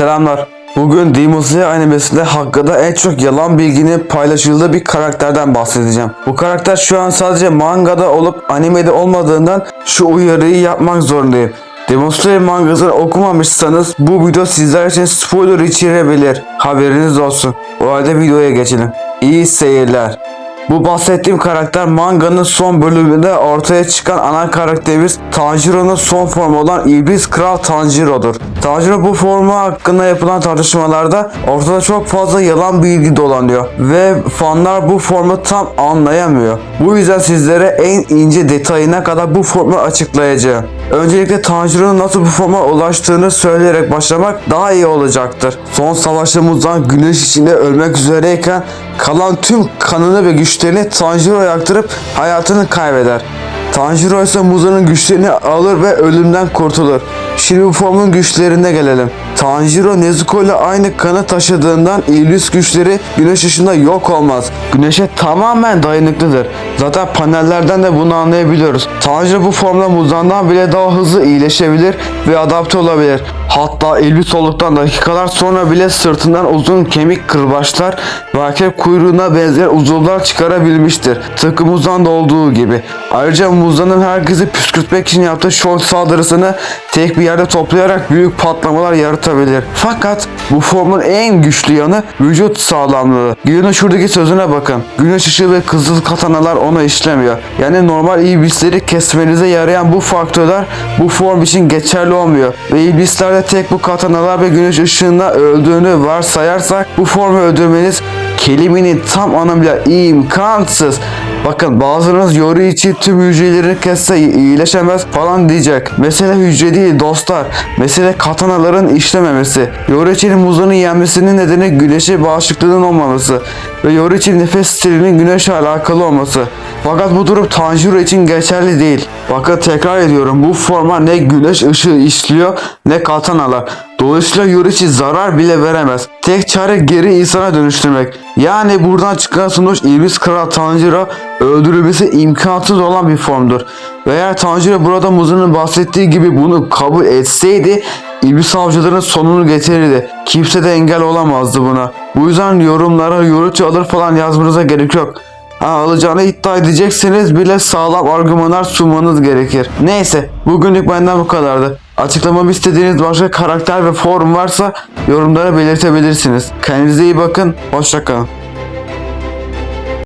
Selamlar. Bugün Demon Slayer animesinde hakkında en çok yalan bilginin paylaşıldığı bir karakterden bahsedeceğim. Bu karakter şu an sadece mangada olup animede olmadığından şu uyarıyı yapmak zorundayım. Demon Slayer mangasını okumamışsanız bu video sizler için spoiler içerebilir. Haberiniz olsun. O halde videoya geçelim. İyi seyirler. Bu bahsettiğim karakter manganın son bölümünde ortaya çıkan ana karakterimiz Tanjiro'nun son formu olan İblis Kral Tanjiro'dur. Tanjiro bu formu hakkında yapılan tartışmalarda ortada çok fazla yalan bilgi dolanıyor ve fanlar bu formu tam anlayamıyor. Bu yüzden sizlere en ince detayına kadar bu formu açıklayacağım. Öncelikle Tanjiro'nun nasıl bu forma ulaştığını söyleyerek başlamak daha iyi olacaktır. Son savaşımızdan güneş içinde ölmek üzereyken kalan tüm kanını ve güçlerini Tanjiro'ya aktarıp hayatını kaybeder. Tanjiro ise Muza'nın güçlerini alır ve ölümden kurtulur. Şimdi bu formun güçlerine gelelim. Tanjiro Nezuko ile aynı kanı taşıdığından İlyus güçleri güneş ışığında yok olmaz. Güneşe tamamen dayanıklıdır. Zaten panellerden de bunu anlayabiliyoruz. Tanjiro bu formda Muzan'dan bile daha hızlı iyileşebilir ve adapte olabilir. Hatta elbis olduktan dakikalar sonra bile sırtından uzun kemik kırbaçlar ve akrep kuyruğuna benzer uzuvlar çıkarabilmiştir. Tıpkı Muzan'da olduğu gibi. Ayrıca Muzan'ın herkesi püskürtmek için yaptığı şok saldırısını tek bir yerde toplayarak büyük patlamalar yaratabilir. Fakat bu formun en güçlü yanı vücut sağlamlığı. Gyu'nun şuradaki sözüne bakın. Güneş ışığı ve kızıl katanalar ona işlemiyor. Yani normal iblisleri kesmenize yarayan bu faktörler bu form için geçerli olmuyor. Ve iblislerde tek bu katanalar ve güneş ışığında öldüğünü varsayarsak bu formu öldürmeniz kelimenin tam anlamıyla imkansız. Bakın bazılarınız yoru için tüm hücrelerini kesse iyileşemez falan diyecek. Mesele hücre değil dostlar. Mesele katanaların işlememesi. Yoru için muzunu yenmesinin nedeni güneşe bağışıklığının olmaması. Ve yoru için nefes stilinin güneşle alakalı olması. Fakat bu durum Tanjiro için geçerli değil. Bakın tekrar ediyorum bu forma ne güneş ışığı işliyor ne katanalar. Dolayısıyla Yorichi zarar bile veremez. Tek çare geri insana dönüştürmek. Yani buradan çıkan sonuç İblis Kral Tanjiro öldürülmesi imkansız olan bir formdur. Ve eğer Tanjiro burada Muzun'un bahsettiği gibi bunu kabul etseydi İblis avcıların sonunu getirirdi. Kimse de engel olamazdı buna. Bu yüzden yorumlara Yorichi alır falan yazmanıza gerek yok. Ha, alacağını iddia edecekseniz bile sağlam argümanlar sunmanız gerekir. Neyse bugünlük benden bu kadardı. Açıklamamı istediğiniz başka karakter ve forum varsa yorumlara belirtebilirsiniz. Kendinize iyi bakın. Hoşçakalın.